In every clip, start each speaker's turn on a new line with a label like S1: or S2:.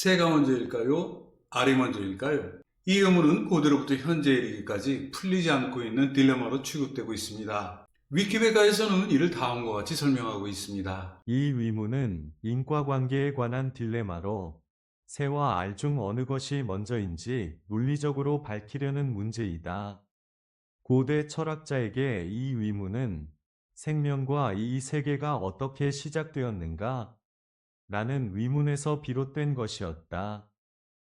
S1: 새가 먼저일까요? 알이 먼저일까요? 이 의문은 고대로부터 현재에 이르기까지 풀리지 않고 있는 딜레마로 취급되고 있습니다. 위키백과에서는 이를 다음과 같이 설명하고 있습니다.
S2: 이 의문은 인과관계에 관한 딜레마로 새와 알 중 어느 것이 먼저인지 논리적으로 밝히려는 문제이다. 고대 철학자에게 이 의문은 생명과 이 세계가 어떻게 시작되었는가? 라는 의문에서 비롯된 것이었다.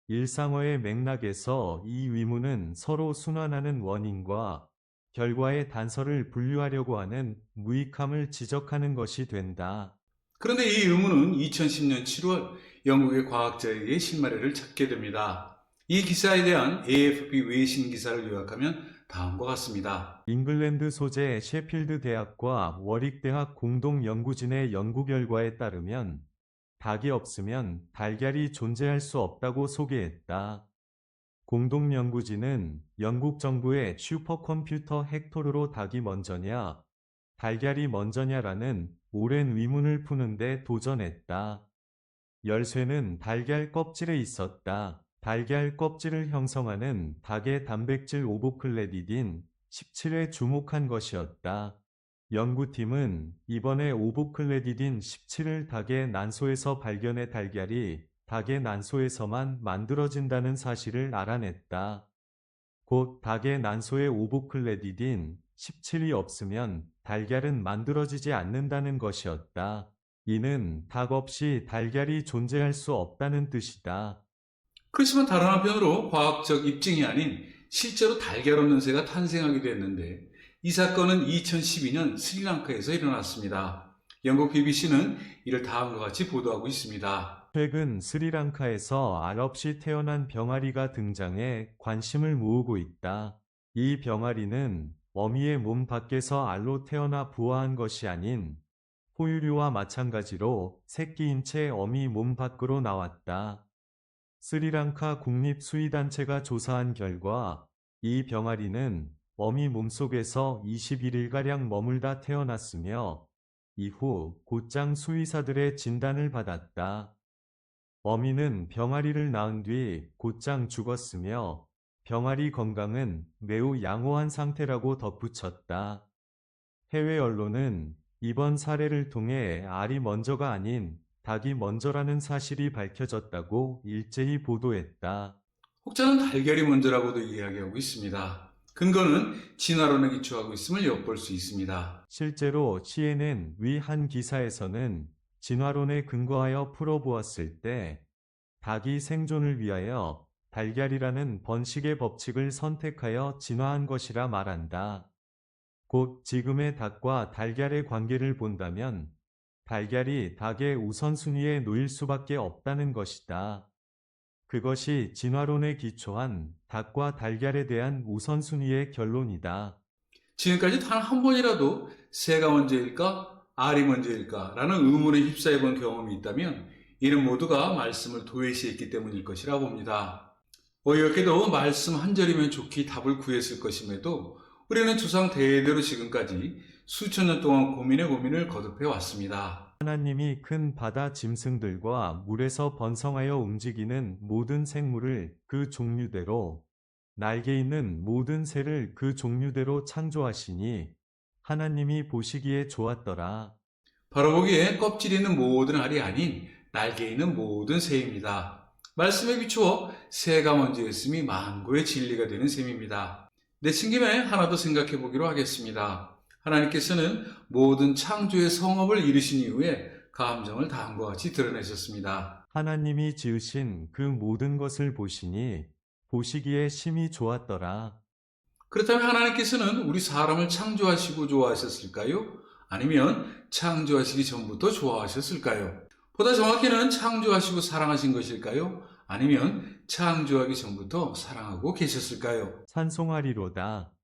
S2: 일상어의 맥락에서 이 의문은 서로 순환하는 원인과 결과의 단서를 분류하려고 하는 무익함을 지적하는 것이 된다.
S1: 그런데 이 의문은 2010년 7월 영국의 과학자에게 실마리를 찾게 됩니다. 이 기사에 대한 AFP 외신 기사를 요약하면 다음과 같습니다.
S2: 잉글랜드 소재 셰필드 대학과 워릭 대학 공동 연구진의 연구 결과에 따르면 닭이 없으면 달걀이 존재할 수 없다고 소개했다. 공동 연구진은 영국 정부의 슈퍼컴퓨터 헥토르로 닭이 먼저냐, 달걀이 먼저냐라는 오랜 의문을 푸는데 도전했다. 열쇠는 달걀 껍질에 있었다. 달걀 껍질을 형성하는 닭의 단백질 오보클레디딘 17에 주목한 것이었다. 연구팀은 이번에 오보클레디딘 17을 닭의 난소에서 발견해 달걀이 닭의 난소에서만 만들어진다는 사실을 알아냈다. 곧 닭의 난소에 오보클레디딘 17이 없으면 달걀은 만들어지지 않는다는 것이었다. 이는 닭 없이 달걀이 존재할 수 없다는 뜻이다.
S1: 그렇지만 다른 한편으로 과학적 입증이 아닌 실제로 달걀 없는 새가 탄생하게 됐는데 이 사건은 2012년 스리랑카에서 일어났습니다. 영국 BBC는 이를 다음과 같이 보도하고 있습니다.
S2: 최근 스리랑카에서 알 없이 태어난 병아리가 등장해 관심을 모으고 있다. 이 병아리는 어미의 몸 밖에서 알로 태어나 부화한 것이 아닌 포유류와 마찬가지로 새끼인 채 어미 몸 밖으로 나왔다. 스리랑카 국립수의단체가 조사한 결과 이 병아리는 어미 몸속에서 21일가량 머물다 태어났으며 이후 곧장 수의사들의 진단을 받았다. 어미는 병아리를 낳은 뒤 곧장 죽었으며 병아리 건강은 매우 양호한 상태라고 덧붙였다. 해외 언론은 이번 사례를 통해 알이 먼저가 아닌 닭이 먼저라는 사실이 밝혀졌다고 일제히 보도했다.
S1: 혹자는 달걀이 먼저라고도 이야기하고 있습니다. 근거는 진화론에 기초하고 있음을 엿볼 수 있습니다.
S2: 실제로 CNN 위한 기사에서는 진화론에 근거하여 풀어보았을 때 닭이 생존을 위하여 달걀이라는 번식의 법칙을 선택하여 진화한 것이라 말한다. 곧 지금의 닭과 달걀의 관계를 본다면 달걀이 닭의 우선순위에 놓일 수밖에 없다는 것이다. 그것이 진화론에 기초한 닭과 달걀에 대한 우선순위의 결론이다.
S1: 지금까지 단 한 번이라도 새가 먼저일까, 알이 먼저일까 라는 의문에 휩싸여 본 경험이 있다면 이는 모두가 말씀을 도외시했기 때문일 것이라 봅니다. 어이없게도 말씀 한 절이면 좋게 답을 구했을 것임에도 우리는 조상 대대로 지금까지 수천 년 동안 고민의 고민을 거듭해 왔습니다.
S2: 하나님이 큰 바다 짐승들과 물에서 번성하여 움직이는 모든 생물을 그 종류대로 날개 있는 모든 새를 그 종류대로 창조하시니 하나님이 보시기에 좋았더라.
S1: 바로 보기에 껍질 있는 모든 알이 아닌 날개 있는 모든 새입니다. 말씀에 비추어 새가 먼저였음이 만고의 진리가 되는 셈입니다. 내친 김에 하나 더 생각해 보기로 하겠습니다. 하나님께서는 모든 창조의 성업을 이루신 이후에 감정을 다음과 같이 드러내셨습니다.
S2: 하나님이 지으신 그 모든 것을 보시니 보시기에 심히 좋았더라.
S1: 그렇다면 하나님께서는 우리 사람을 창조하시고 좋아하셨을까요? 아니면 창조하시기 전부터 좋아하셨을까요? 보다 정확히는 창조하시고 사랑하신 것일까요? 아니면 창조하기 전부터 사랑하고 계셨을까요?
S2: 찬송하리로다.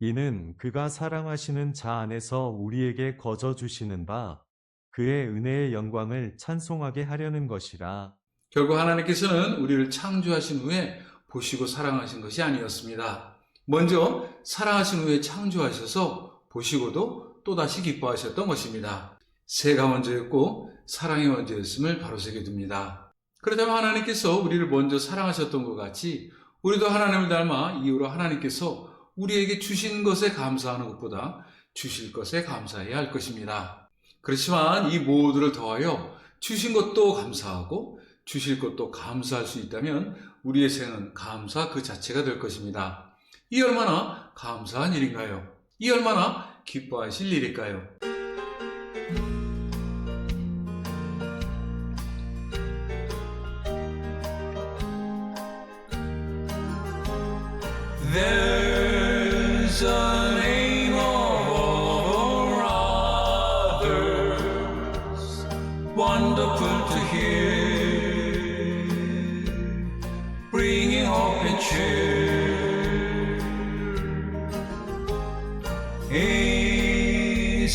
S2: 이는 그가 사랑하시는 자 안에서 우리에게 거저 주시는 바 그의 은혜의 영광을 찬송하게 하려는 것이라
S1: 결국 하나님께서는 우리를 창조하신 후에 보시고 사랑하신 것이 아니었습니다. 먼저 사랑하신 후에 창조하셔서 보시고도 또다시 기뻐하셨던 것입니다. 새가 먼저였고 사랑이 먼저였음을 바로세게 둡니다. 그렇다면 하나님께서 우리를 먼저 사랑하셨던 것 같이 우리도 하나님을 닮아 이후로 하나님께서 우리에게 주신 것에 감사하는 것보다 주실 것에 감사해야 할 것입니다. 그렇지만 이 모두를 더하여 주신 것도 감사하고 주실 것도 감사할 수 있다면 우리의 생은 감사 그 자체가 될 것입니다. 이 얼마나 감사한 일인가요? 이 얼마나 기뻐하실 일일까요? A name others, wonderful to hear, bringing hope and cheer.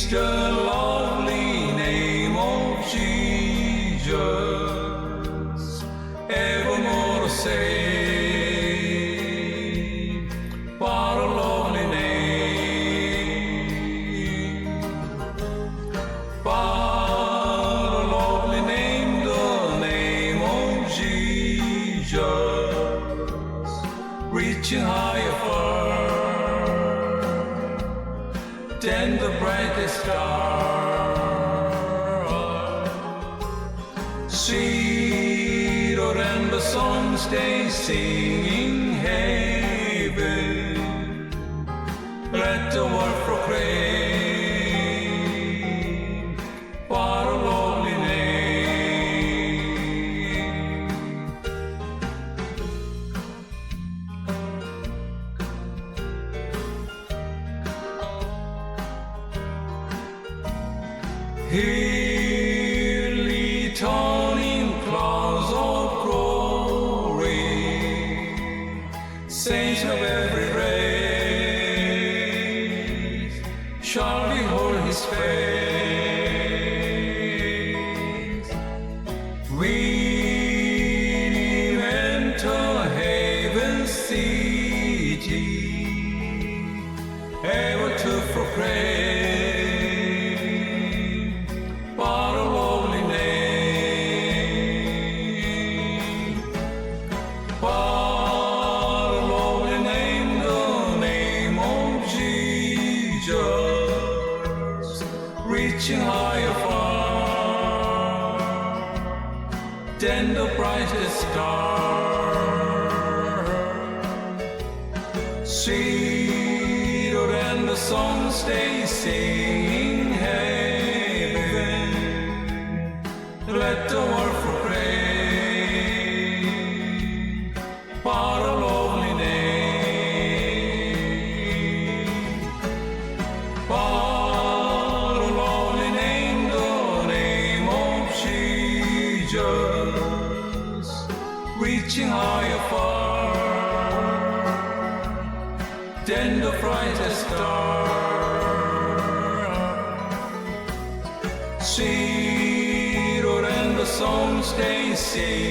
S1: The lovely name of Jesus, evermore to save. Reaching higher far than the brightest star. Sweeter than the songs they sing in heaven. Let the world Hey. Reaching higher far than the brightest star. Sweeter than the songs they sing in heaven. Let the world reaching higher far than the brightest star. Sweeter than the songs they sing in